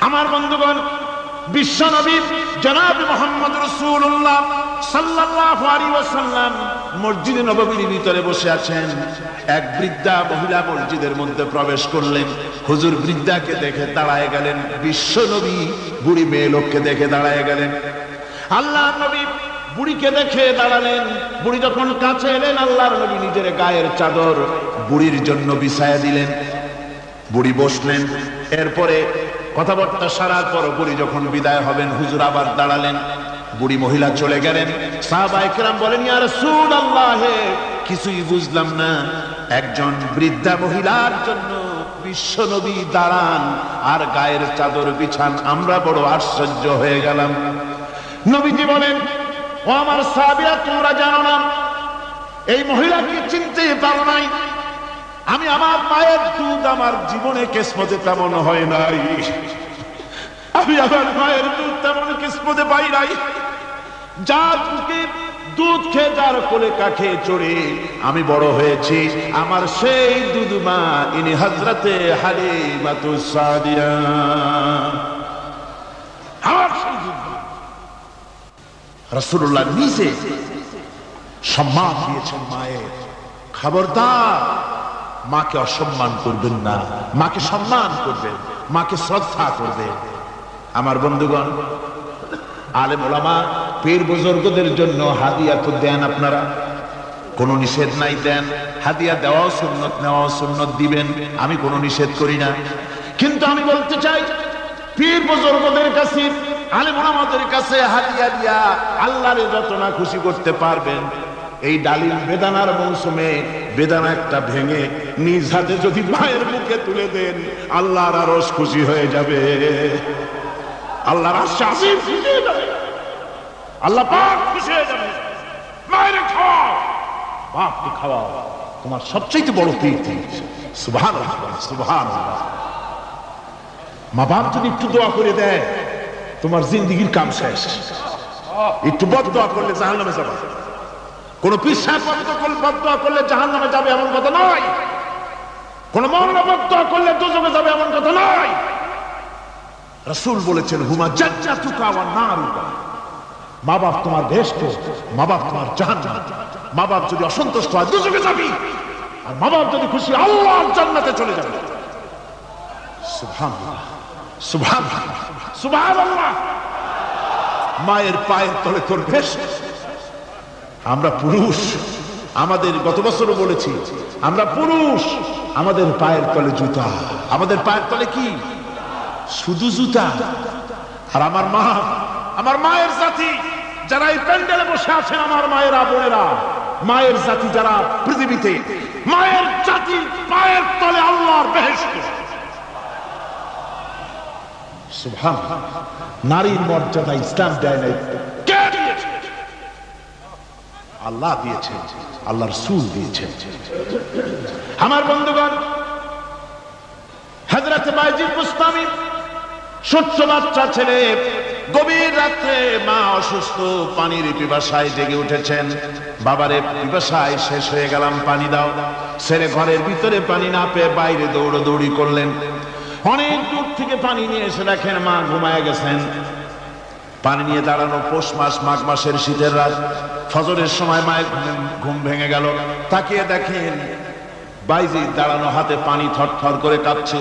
আমার বন্ধুগণ, বিশ্ব নবী জনাব মোহাম্মদ রসুল্লাহ সাল্লাল্লাহু আলাইহি ওয়াসাল্লাম মসজিদে নববীর ভিতরে বসে আছেন। এক বৃদ্ধা মহিলা মসজিদের মধ্যে প্রবেশ করলেন। হুজুর বৃদ্ধাকে দেখে দাঁড়ায় গেলেন। বিশ্ব নবী বুড়ি মেয়ে লোককে দেখে দাঁড়ায় গেলেন। আল্লাহ নবী বুড়িকে দেখে দাঁড়ালেন। বুড়ি যখন কাছে এলেন, আল্লাহর নবী নিজের গায়ের চাদর বুড়ির জন্য বিছায়া দিলেন। বুড়ি বসলেন। এরপরে কথাবার্তা সারার পর বুড়ি যখন বিদায় হবেন, হুজুর আবার দাঁড়ালেন। বুড়ি মহিলা চলে গেলেন। সাহাবায়ে কেরাম বলেন, ইয়া রাসূলুল্লাহ, কিছুই বুঝলাম না। একজন বৃদ্ধা মহিলার জন্য বিশ্ব নবী দাঁড়ান, আর গায়ের চাদর বিছান। আমরা বড় আশ্চর্য হয়ে গেলাম। নবীজি বলেন, ও আমার সাহাবীরা, তোমরা জানো না, এই মহিলাকে চিনতে পারো নাই। আমি আমার মায়ের দুধ আমার জীবনে কেসমতে তেমন হয় নাই। আমি আমার মায়ের দুধ তেমন কিসমতে পাই নাই। যার দুধ খেয়ে, যার কোলে কাঠে চড়ে আমি বড় হয়েছি। আমার সেই দুধ মা, ইনি হজরতে হারে মাতু সাদিয়া। আমার সেই রসুল্লাহ নিজে সম্মান দিয়েছেন মায়ের। খবরদার মাকে অসম্মান করবেন না। মাকে সম্মান করবেন মাকে শ্রদ্ধা করবেন আমার বন্ধুগণ, আলেম ওলামা, পীর বুজুর্গদের জন্য হাদিয়া তো দেন আপনারা। কোনো নিষেধ নাই দেন। হাদিয়া দেওয়াও সুন্নত, নেওয়াও সুন্নত দিবেন। আমি কোনো নিষেধ করি না। কিন্তু আমি বলতে চাই, পীর বুজুর্গদের কাছে, আলেম ওলামাদের কাছে হাদিয়া দিয়া আল্লাহরে যত না খুশি করতে পারবেন এই ডালিম বেদানার মৌসুমে বেদানা একটা ভেঙে নিজ হাতে যদি মায়ের মুখে তুলে দেন, আল্লাহর আরস খুশি হয়ে যাবে। আল্লাহর আশ্বাসী খুশি যাবে। আল্লাহ পাক খুশি হয়ে যাবে। মায়ের খাওয়াও বাপকে খাওয়াও তোমার সবচেয়ে বড় প্রীতি সুবহান সুবহান মা বাপ যদি একটু দোয়া করে দেয়, তোমার জিন্দিগির কাম শেষ। একটু বদ দোয়া করলে জাহান নামে যাবে। কোন পিসাব বদয়া করলে জাহান নামে যাবে এমন কথা নয়। কোন মৌলানা বদয়া করলে দুজকে যাবে এমন কথা নয়। রসুল বলেছেন, হুমা জাজ্জা তুকা আমার না মা বাপ তোমার বেষ্ট মা বাপ তোমার জাহান মা বাপ যদি অসন্তুষ্ট হয় দুজকে যাবি। আর মা বাপ যদি খুশি, আল্লাহ জান্নাতে চলে যাবে। সুবহানাল্লাহ সুবহানাল্লাহ সুবহানাল্লাহ। মায়ের পায়ের তলে তোর বেষ্ট আমরা পুরুষ। আমাদের গত বছরও বলেছি, আমরা পুরুষ। আমাদের পায়ের তলে জুতা। আমাদের পায়ের তলে কি? শুধু জুতা। আর আমার মা, আমার মায়ের জাতি, যারা এই প্যান্ডেলে বসে আছেন আমার মায়েরা, বোনেরা, মায়ের জাতি যারা পৃথিবীতে, মায়ের জাতি পায়ের তলে আল্লাহর বেহেস্ত নারীর মর্যাদা ইসলাম দেয় দিয়েছে আল্লাহ দিয়েছেন আল্লাহর সুল দিয়েছেন। আমার বন্ধুগণ হাজরত বাচ্চা ছেলে, গভীর রাত্রে মা অসুস্থ, পানির পিপাসায় জেগে উঠেছেন। বাবারে শেষ হয়ে গেলাম, পানি দাও। ছেলে ঘরের ভিতরে পানি না পেয়ে বাইরে দৌড়দৌড়ি করলেন। অনেক দূর থেকে পানি নিয়ে এসে দেখেন মা ঘুমায় গেছেন। পানি নিয়ে দাঁড়ানো পৌষ মাস, মাঘ মাসের শীতের রাত। ফজরের সময় মায়ের ঘুম- ভেঙে গেল। তাকিয়ে দেখেন বাইজি দাঁড়ানো হাতে পানি থরথর করে কাঁপছে।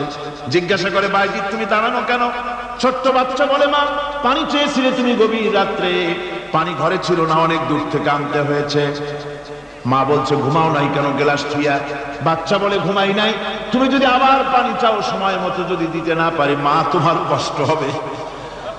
জিজ্ঞাসা করে, বাইজি, তুমি দাঁড়ানো কেন? ছোট্ট বাচ্চা, বলে মা, পানি চেয়েছিলে তুমি গভীর রাত্রে। পানি ঘরে ছিল না, অনেক দূর থেকে আনতে হয়েছে। মা বলছে, ঘুমাও নাই কেন গ্লাস থুইয়া বাচ্চা বলে, ঘুমাই নাই। তুমি যদি আবার পানি চাও, সময় মতো যদি দিতে না পারি, মা, তোমার কষ্ট হবে।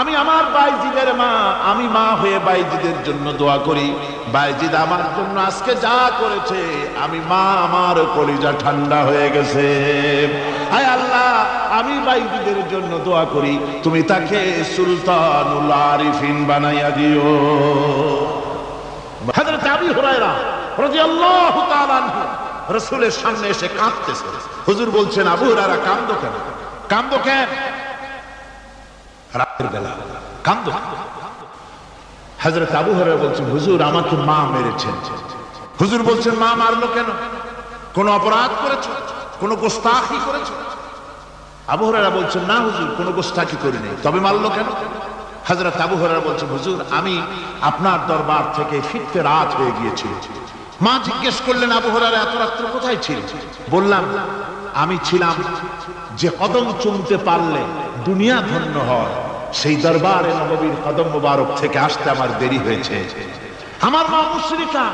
আমি আমার বাইজিদের মা, আমি মা হয়ে বাইজিদের জন্য দোয়া করি। বাইজিদ আমার জন্য আজকে যা করেছে, আমি মা আমার কলিজা ঠান্ডা হয়ে গেছে। হায় আল্লাহ, আমি বাইজিদের জন্য দোয়া করি। তুমি তাকে সুলতানুল আরিফিন বানাইয়া দিও। হযরত আবি হুরায়রা রাদিয়াল্লাহু তাআলা রসুলের সামনে এসে কাঁদতেছে। হুজুর বলছেন, আবু হুরায়রা, কান্দো কেন? কান্দো কেন? রাতের বেলা কান্দো। হজরত আবু হুরায়রা বলছেন, হুজুর, আমাকে মা মেরেছেন। হুজুর বলছেন, মা মারলো কেন? কোন অপরাধ করেছ? কোন গোস্তাখি করেছ? আবু হুরায়রা বলছেন, না হুজুর, কোন গোস্তাখি করিনি। তবে মারলো কেন? হজরত আবু হুরায়রা বলছেন, হুজুর, আমি আপনার দরবার থেকে ফিরতে রাত হয়ে গিয়েছিল। মা জিজ্ঞেস করলেন, আবু হুরায়রা, এত রাত্র কোথায় ছিল বললাম, আমি ছিলাম যে কদম চুমতে পারলে দুনিয়া ধন্য হয়। সেই দরবারে নববীর কদম মোবারক থেকে আসতে আমার দেরি হয়েছে। আমার মা মুশরিকা,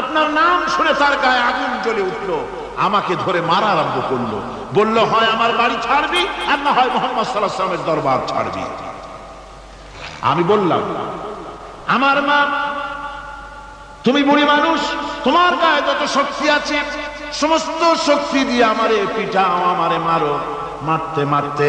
আপনার নাম শুনে তার গায়ে আগুন জ্বলে উঠল। আমাকে ধরে মারা আরম্ভ করল। বলল, হয় আমার বাড়ি ছাড়বি আর না হয় মোহাম্মদ সাল্লাহ সাল্লামের দরবার ছাড়বি? আমি বললাম, আমার মা, তুমি বুড়ি মানুষ, তোমার গায়ে যত শক্তি আছে, সমস্ত শক্তি দিয়ে আমারে পিটাও, আমারে মারো। মারতে মারতে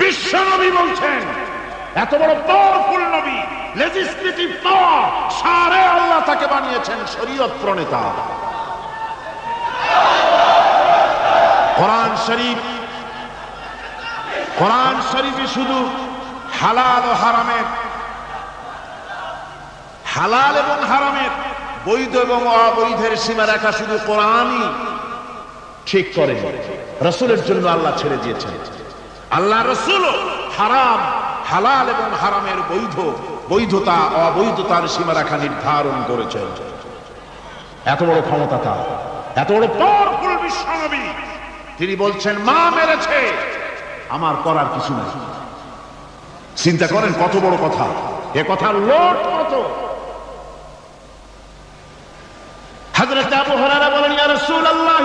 বিশ্ব নবী বলছেন, এত বড় পাওয়ারফুল নবী লেজিসলেটিভ পাওয়ার সারে আল্লাহ তাকে বানিয়েছেন শরীয়ত প্রণেতা। কোরআন শরীফ, কোরআন শরীফে শুধু হালাল ও হারামের, হালাল এবং হারামের, বৈধ এবং অবৈধের সীমা রেখা শুধু কোরআনই ঠিক করে। রসুলের জন্য আল্লাহ ছেড়ে দিয়েছেন। আল্লাহ রসুল হারাম, হালাল এবং হারামের বৈধ, বৈধতা, অবৈধতার সীমা রেখা নির্ধারণ করেছেন। এত বড় ক্ষমতা তার, এত বড় পাওয়ারফুল বিশ্বনবী। তিনি বলছেন, মা মেরেছে, আমার করার কিছু নাই। চিন্তা করেন কত বড় কথা। এ কথার লোট কত হযরত আবু হুরায়রা বলেন ইয়া রাসূলুল্লাহ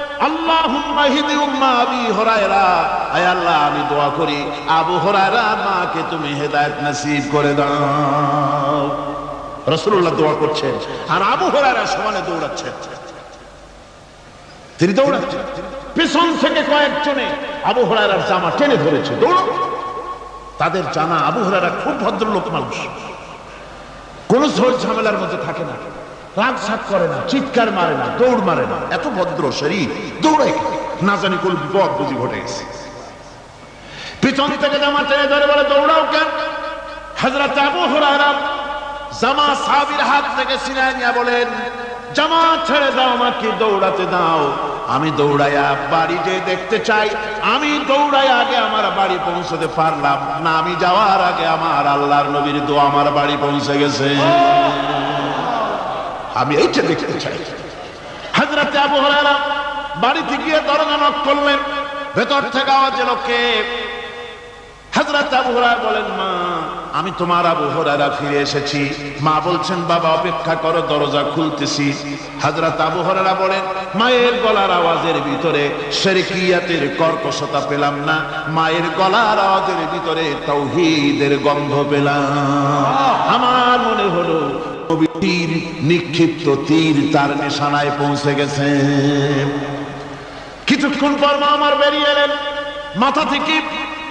আল্লাহ, আমি দোয়া করি, আবু হুরায়রার মাকে তুমি হেদায়েত নসিব করে দাও। রাসূলুল্লাহ দোয়া করছেন, আর আবু হুরায়রা সমানে দৌড়াচ্ছেন। তিনি দৌড়াচ্ছেন। পিছন থেকে কয়েকজনে আবু হুরায়রার জামা টেনে ধরেছে দৌড়ো তাদের জানা আবু হুরায়রা খুব ভদ্রলোক মানুষ। কোন ঝোল ঝামেলার মধ্যে থাকে না। রাগ সাগ করে না চিৎকার মারে না দৌড় মারে না। এত ভদ্র শরীর দৌড়ায় না জানি কোন বিপদ বুঝি ঘটে গেছে। পিছন থেকে জামা টেনে ধরে বলে দৌড়াও কেন? হজরত আবু হুরায়রা জামা সাবির হাত থেকে সিনায় নিয়ে বলেন জামা ছেড়ে দাও আমাকে দৌড়াতে দাও। আমি দৌড়াইয়া বাড়ি যে দেখতে চাই আমি দৌড়াই আগে আমার বাড়ি পৌঁছতে পারলাম না। আমি যাওয়ার আগে আমার আল্লাহর নবীর দো আমার বাড়ি পৌঁছে গেছে। আমি এইটা দেখতে চাই। হাজরাতে আবু হরারা বাড়িতে গিয়ে দরজা নক করলেন ভেতর থেকে আওয়াজ এলো কে? হাজরাত আবু হুরায়রা বলেন মা আমি তোমার আবু হুরায়রা ফিরে এসেছি। মা বলছেন বাবা অপেক্ষা করো দরজা খুলতেছি। হাজরাত আবু হুরায়রা বলেন মায়ের গলার আওয়াজের ভিতরে শেরকিয়াতের কর্কশতা পেলাম না। মায়ের গলার আওয়াজের ভিতরে তৌহিদের গন্ধ পেলাম। আমার মনে হলো তীর নিক্ষিপ্ত তীর তার নিশানায় পৌঁছে গেছে। কিছুক্ষণ পর মা আমার বেরিয়ে এলেন। মাথা থেকে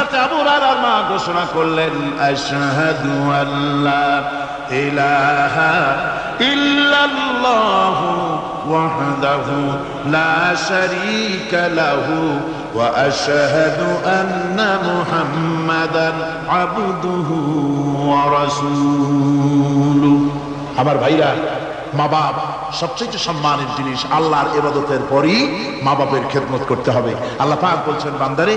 হযরত আবু হুরায়রার মা ঘোষণা করলেন, আশহাদু আল্লা ইলাহা ইল্লাল্লাহু ওয়াহদাহু লা শারীকা লাহু আন্না মুহাম্মাদান আবদুহু ওয়া রাসূলুহু। আমার ভাইরা মা বাপ সবচেয়ে সম্মানের জিনিস আল্লাহর এবাদতের পরই মা বাপের খেদমত করতে হবে। আল্লাহ পাক বলছেন, বান্দারে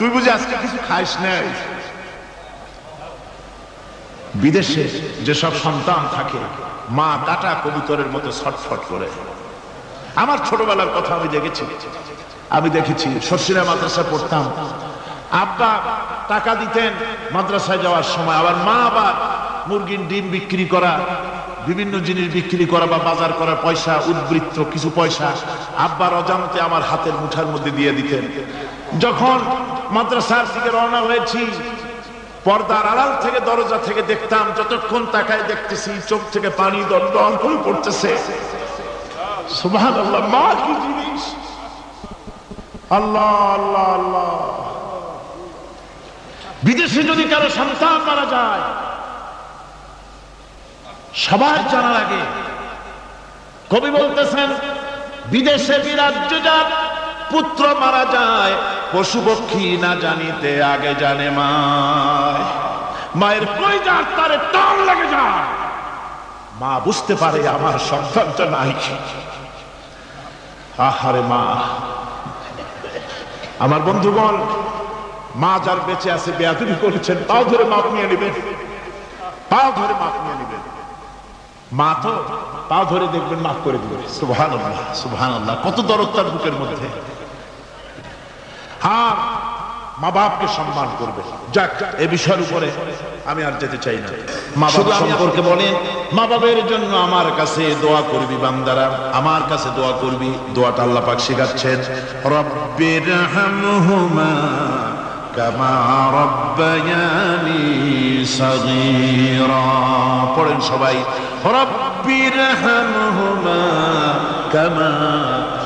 তুই বুঝি আজকে কিছু খাইস নাই বিদেশে যেসব সন্তান থাকে, মা কাটা কবুতরের মতো ছটফট করে। আমার ছোটবেলার কথা আমি দেখেছি। আমি দেখেছি শর্ষিরা মাদ্রাসা পড়তাম। আব্বা টাকা দিতেন মাদ্রাসায় যাওয়ার সময়। আবার মা আবার মুরগির ডিম বিক্রি করা, বিভিন্ন জিনিস বিক্রি করা বা বাজার করা, পয়সা, উদ্বৃত্ত, কিছু পয়সা আব্বার অজান্তে আমার হাতের মুঠার মধ্যে দিয়ে দিতেন। যখন মাদ্রাসার দিকে রওনা হয়েছি। পর্দার আড়াল থেকে দরজা থেকে দেখতাম, যতক্ষণ তাকায় দেখতেছি চোখ থেকে পানি দর দর করে পড়তেছে আল্লাহ। বিদেশে যদি কারও সন্তান মারা যায়, সবার জানার আগে কবি বলতেছেন, বিদেশে বিরাজ্য যার, পুত্র মারা যায় পশু পক্ষী না জানিতে আগে জানে মায়। মায়ের কই যার তারে টান লেগে যায়। মা বুঝতে পারে আমার সন্তানটা নাই। আহারে মা। আমার বন্ধুগণ, মা যার বেঁচে আছে বেয়াদুরি করেছেন, পাও ধরে মাপ নিয়ে নেবেন। পাও ধরে মাপ নিয়ে নেবেন। মা তো পাও ধরে দেখবেন মাফ করে দিবে সুবহান আল্লাহ সুবহান আল্লাহ কত দরদ তার বুকের মধ্যে। হ্যাঁ মা বাপকে সম্মান করবে। যাক এ বিষয়ের উপরে আমি আর যেতে চাই না। মা বাপ সম্পর্কে বলে মা বাবের জন্য আমার কাছে দোয়া করবি বান্দারা আমার কাছে দোয়া করবি দোয়াটা আল্লাহ পাক শিখাচ্ছেন। রব্বির হামহুমা কামা রব্বায়ানি সগীরা। পড়েন সবাই রব্বির হামহুমা কামা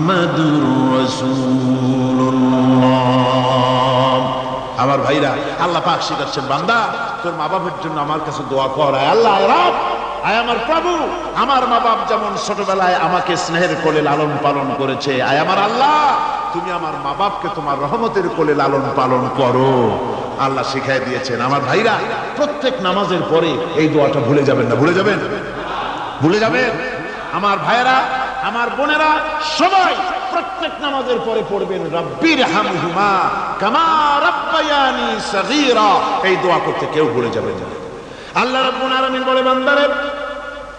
মুহাম্মাদুর আমার ভাইরা, আল্লাহ পাক শিখাচ্ছেন, বান্দা, তোর মা বাবার জন্য আমার কাছে দোয়া কর আল্লাহ রব, আয় আমার প্রভু। আমার মা বাপ যেমন ছোটবেলায় আমাকে স্নেহের কোলে লালন পালন করেছে, আয় আমার আল্লাহ, তুমি আমার মা বাপকে তোমার রহমতের কোলে লালন পালন করো। আল্লাহ শিখাই দিয়েছেন, আমার ভাইরা, প্রত্যেক নামাজের পরে এই দোয়াটা ভুলে যাবেন না, ভুলে যাবেন? ভুলে যাবেন? আমার ভাইয়েরা আমার বোনেরা সবাই প্রত্যেক নামাজের পরে পড়বেন রব্বির হামহুমা কামা রাব্বায়ানি সগীরা এই দোয়া করতে কেউ ভুলে যাবেন না আল্লাহ রাব্বুল আলামিন বলে বান্দারে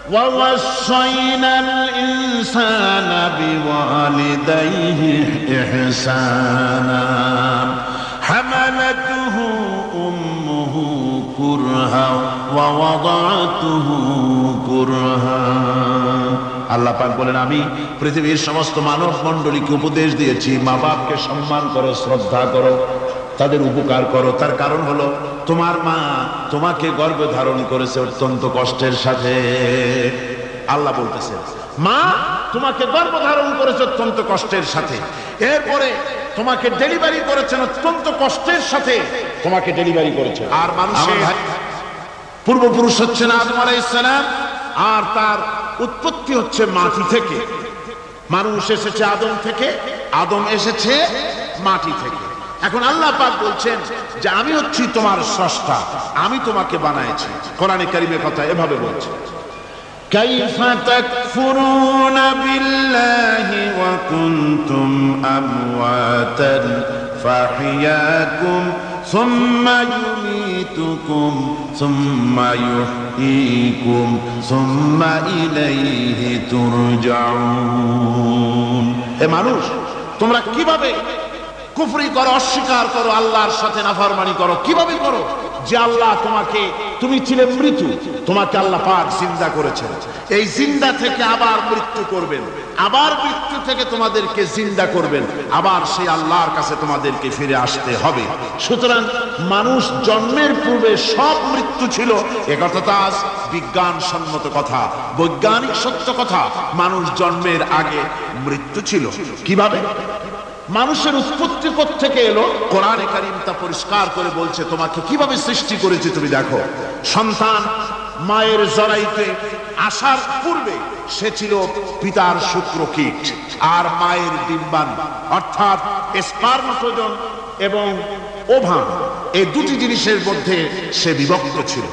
ووصينا الإنسان بوالديه إحسانا حملته أمه كرها ووضعته كرها আল্লাহ পাক বলেন আমি পৃথিবীর সমস্ত মানব মণ্ডলীকে উপদেশ দিয়েছি মা বাপকে সম্মান করো শ্রদ্ধা করো তাদের উপকার করো। তার কারণ হলো তোমার মা তোমাকে গর্ভে ধারণ করেছে অত্যন্ত কষ্টের সাথে। আল্লাহ বলতেছে মা তোমাকে গর্ব ধারণ করেছে অত্যন্ত কষ্টের সাথে। এরপরে তোমাকে ডেলিভারি করেছেন অত্যন্ত কষ্টের সাথে। তোমাকে ডেলিভারি করেছে আর মানুষের পূর্বপুরুষ হচ্ছেন আদম আলাইসালাম আর তার উৎপত্তি হচ্ছে মাটি থেকে মানুষ এসেছে আদম থেকে আদম এসেছে মাটি থেকে এখন আল্লাহ পাক বলছেন যে আমি হচ্ছি তোমার স্রষ্টা আমি তোমাকে বানাইছি কোরআনে কারিমের কথা এভাবে বলছে كيف تكفرون بالله وكنتم أمواتا فأحياكم ثم يميتكم ثم يحييكم ثم إليه ترجعون এ মানুষ তোমরা কিভাবে কুফরি করো অস্বীকার করো আল্লাহর সাথে নাফরমানি করো কিভাবে করো যে আল্লাহ তোমাকে তুমি ছিলে মৃত্যু, তোমাকে আল্লাহ পাক জিন্দা করেছেন। এই জিন্দা থেকে আবার মৃত্যু করবেন। আবার মৃত্যু থেকে তোমাদেরকে জিন্দা করবেন। আবার সেই আল্লাহর কাছে তোমাদেরকে ফিরে আসতে হবে। সুতরাং মানুষ জন্মের পূর্বে সব মৃত্যু ছিল। একথা তো আজ বিজ্ঞান সম্মত কথা, বৈজ্ঞানিক সত্য কথা। মানুষ জন্মের আগে মৃত্যু ছিল। কীভাবে? মানুষের উৎপত্তি থেকে এলো? কোরআনে কারিম তা পরিষ্কার করে বলছে, তোমাকে কীভাবে সৃষ্টি করেছে তুমি দেখো। সন্তান মায়ের জরাইতে আসার পূর্বে সে ছিল পিতার শুক্রকীট আর মায়ের ডিম্বান অর্থাৎ স্পার্মটোজন এবং ওভাম। এই দুটি জিনিসের মধ্যে সে বিভক্ত ছিল।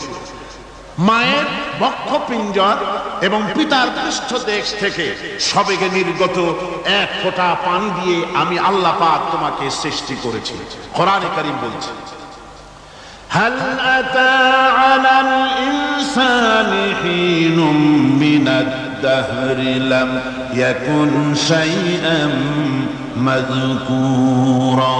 মায়ের বক্ষপিঞ্জর এবং পিতার পৃষ্ঠদেশ থেকে সবেগে নির্গত এক ফোঁটা পানি দিয়ে আমি আল্লাহ পাক তোমাকে সৃষ্টি করেছি কোরআনে কারিম বলছে هل أتى على الإنسان حين من الدهر لم يكن شيئا مذكورا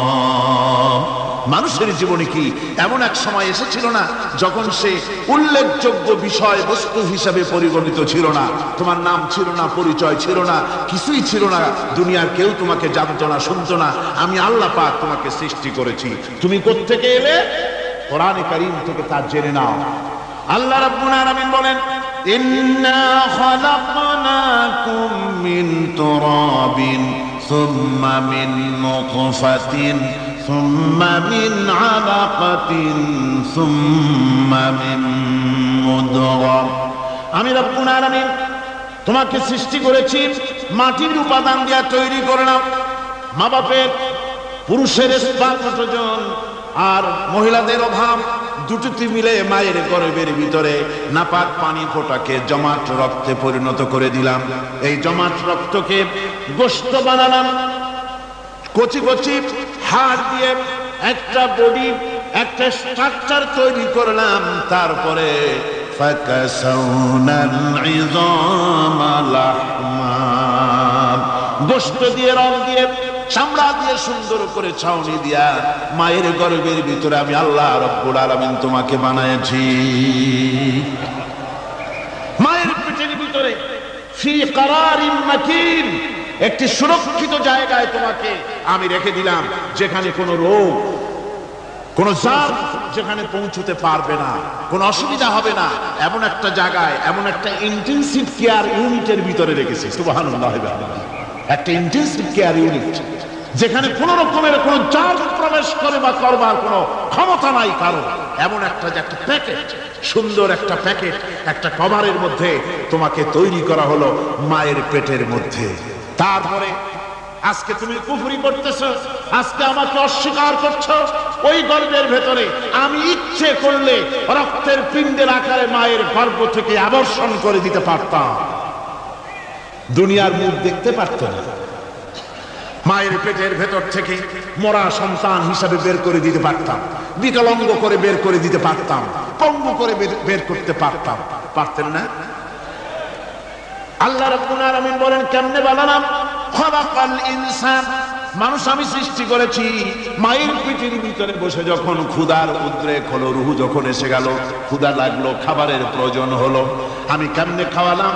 মানুষের জীবনে কি এমন এক সময় এসেছিল না যখন সে উল্লেখযোগ্য বিষয় বস্তু হিসাবে পরিগণিত ছিল না? তোমার নাম ছিল না, পরিচয় ছিল না, কিছুই ছিল না, দুনিয়ার কেউ তোমাকে জানতো না, শুনতো না। আমি আল্লাহ পাক তোমাকে সৃষ্টি করেছি। তুমি কোত্থেকে এলে? কোরআনে কারিম থেকে তা জেনে নাও। আল্লাহ রাব্বুল আলামিন বলেন, ইন্না খালাকনাকুম মিন তুরাবিন নুতফাতিন ثم من علقة ثم من مدغة আমি রব্বুল আলামিন তোমাকে সৃষ্টি করেছি মাটির উপাদান দিয়ে তৈরি করলাম মা বাপের পুরুষের স্পার্মটোজন আর মহিলাদের অভাব দুটোটি মিলে মায়ের গর্ভের ভিতরে নাপাক পানি ফোটাকে জমাট রক্তে পরিণত করে দিলাম এই জমাট রক্তকে গোস্ত বানালাম কচি কচি হাত দিয়ে একটা বডি, একটা স্ট্রাকচার তৈরি করলাম, তারপরে গোস্ত দিয়ে, রং দিয়ে, চামড়া দিয়ে সুন্দর করে ছাউনি দিয়া মায়ের গর্বের ভিতরে আমি আল্লাহ রব্বুল আলমিন তোমাকে বানাইছি। মায়ের পেটের ভিতরে ফি কারার মাকিন একটি সুরক্ষিত জায়গায় তোমাকে আমি রেখে দিলাম, যেখানে কোনো রোগ, কোন জার যেখানে পৌঁছতে পারবে না, কোনো অসুবিধা হবে না। এমন একটা জায়গায়, এমন একটা ইন্টেনসিভ কেয়ার ইউনিটের ভিতরে রেখেছি। সুবহানাল্লাহ একটা ইন্টেনসিভ কেয়ার ইউনিট যেখানে কোন রকমের কোন জার প্রবেশ করে বা করবার কোনো ক্ষমতা নাই কারও। এমন একটা একটা প্যাকেট সুন্দর একটা প্যাকেট একটা কভারের মধ্যে তোমাকে তৈরি করা হলো মায়ের পেটের মধ্যে। তারপরে আজকে তুমি কুফরি করতেছ, আজকে আমাকে অস্বীকার করছ, ওই গর্ভের ভেতরে আমি ইচ্ছে করলে রক্তের পিণ্ডের আকারে মায়ের গর্ভ থেকে আবর্ষণ করে দিতে পারতাম। দুনিয়ার মুখ দেখতে পারত না। মায়ের পেটের ভেতর থেকে মরা সন্তান হিসাবে বের করে দিতে পারতাম, বিকলঙ্গ করে বের করে দিতে পারতাম, পঙ্গু করে বের করতে পারতাম। পারতেন না? আল্লাহ রাব্বুল আলামিন বলেন, কেমনে বানালাম? খলাকাল ইনসান। মানুষ আমি সৃষ্টি করেছি। মায়ের পিঠের ভিতরে বসে যখন ক্ষুধার উদ্রেক হলো, রুহু যখন এসে গেল, ক্ষুধা লাগল, খাবারের প্রয়োজন হলো। আমি কেমনে খাওয়ালাম?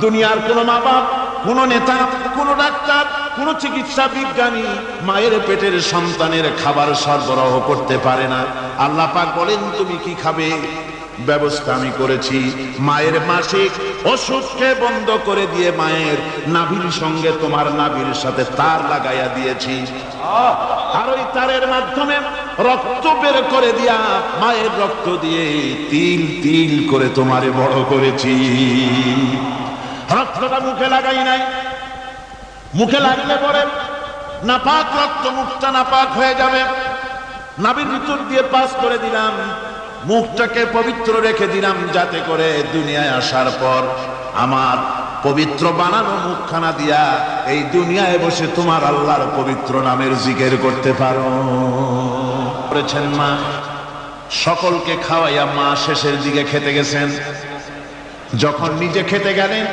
দুনিয়ার কোনো মা বাপ কোনো নেতা, কোনো ডাক্তার, কোন চিকিৎসা বিজ্ঞানী মায়ের পেটের সন্তানের খাবার সরবরাহ করতে পারে না। আল্লাহ পাক বলেন, তুমি কি খাবে? ব্যবস্থা আমি করেছি। মায়ের মাসিক ওষুধকে বন্ধ করে দিয়ে মায়ের নাভির সঙ্গে তোমার নাভির সাথে তার লাগাইয়া দিয়েছি। আর ওই তারের মাধ্যমে রক্ত বের করে দিয়া মায়ের রক্ত দিয়ে তিল তিল করে তোমারে বড় করেছি। রক্তটা মুখে লাগাই নাই। মুখে লাগলে পরে নাপাক রক্ত মুখটা নাপাক হয়ে যাবে। নাবির ভিতর দিয়ে পাস করে দিলাম। মুখটাকে পবিত্র রেখে দিলাম যাতে করে দুনিয়ায় আসার পর আমার পবিত্র বানানো মুখখানা দিয়া এই দুনিয়ায় বসে তোমার আল্লাহর পবিত্র নামের জিকের করতে পারো। করেছেন মা, সকলকে খাওয়াইয়া মা শেষের দিকে খেতে গেছেন। যখন নিজে খেতে গেলেন,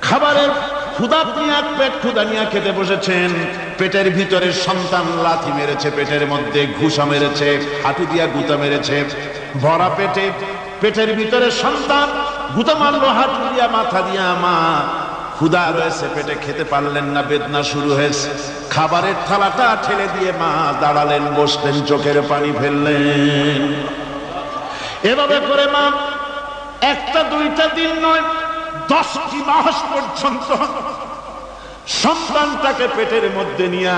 খাবারের ক্ষুদা নিয়ে পেট ক্ষুদা খেতে বসেছেন। পেটের ভিতরে সন্তান লাথি মেরেছে, পেটের মধ্যে ঘুষা মেরেছে, হাঁটু দিয়া গুতা মেরেছে। ভরা পেটে, পেটের ভিতরে সন্তান, গুতা মারলো, হাঁটু দিয়া, মাথা দিয়া, মা। ক্ষুদা রয়েছে, পেটে খেতে পারলেন না, বেদনা শুরু হয়েছে। খাবারের থালাটা ঠেলে দিয়ে মা দাঁড়ালেন, বসলেন, চোখের পানি ফেললেন। এভাবে করে মা, একটা দুইটা দিন নয় দশটি মাস পর্যন্ত সন্তানটাকে পেটের মধ্যে নিয়ে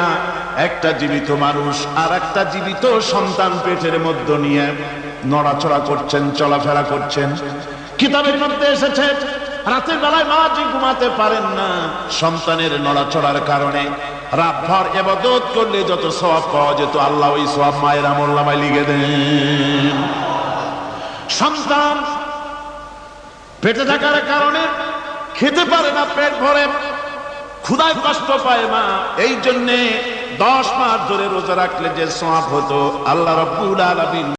একটা জীবিত মানুষ আর একটা জীবিত সন্তান পেটের মধ্যে নিয়ে নড়াচড়া করছেন, চলাফেরা করছেন। কিতাবের মধ্যে এসেছে, রাতের বেলায় মা যে ঘুমাতে পারেন না, সন্তানের নড়াচড়ার কারণে রাত রাতভর এবাদত করলে যত সওয়াব পাওয়া যেত, আল্লাহ ওই সব মায়ের আমল নামায় লিখে দেন। সন্তান পেটে থাকার কারণে খেতে পারে না, পেট ভরে। ক্ষুদায় কষ্ট পায় মা। এই জন্যে দশ মাস ধরে রোজা রাখলে যে সব হতো, আল্লাহ রব্বুল আলামিন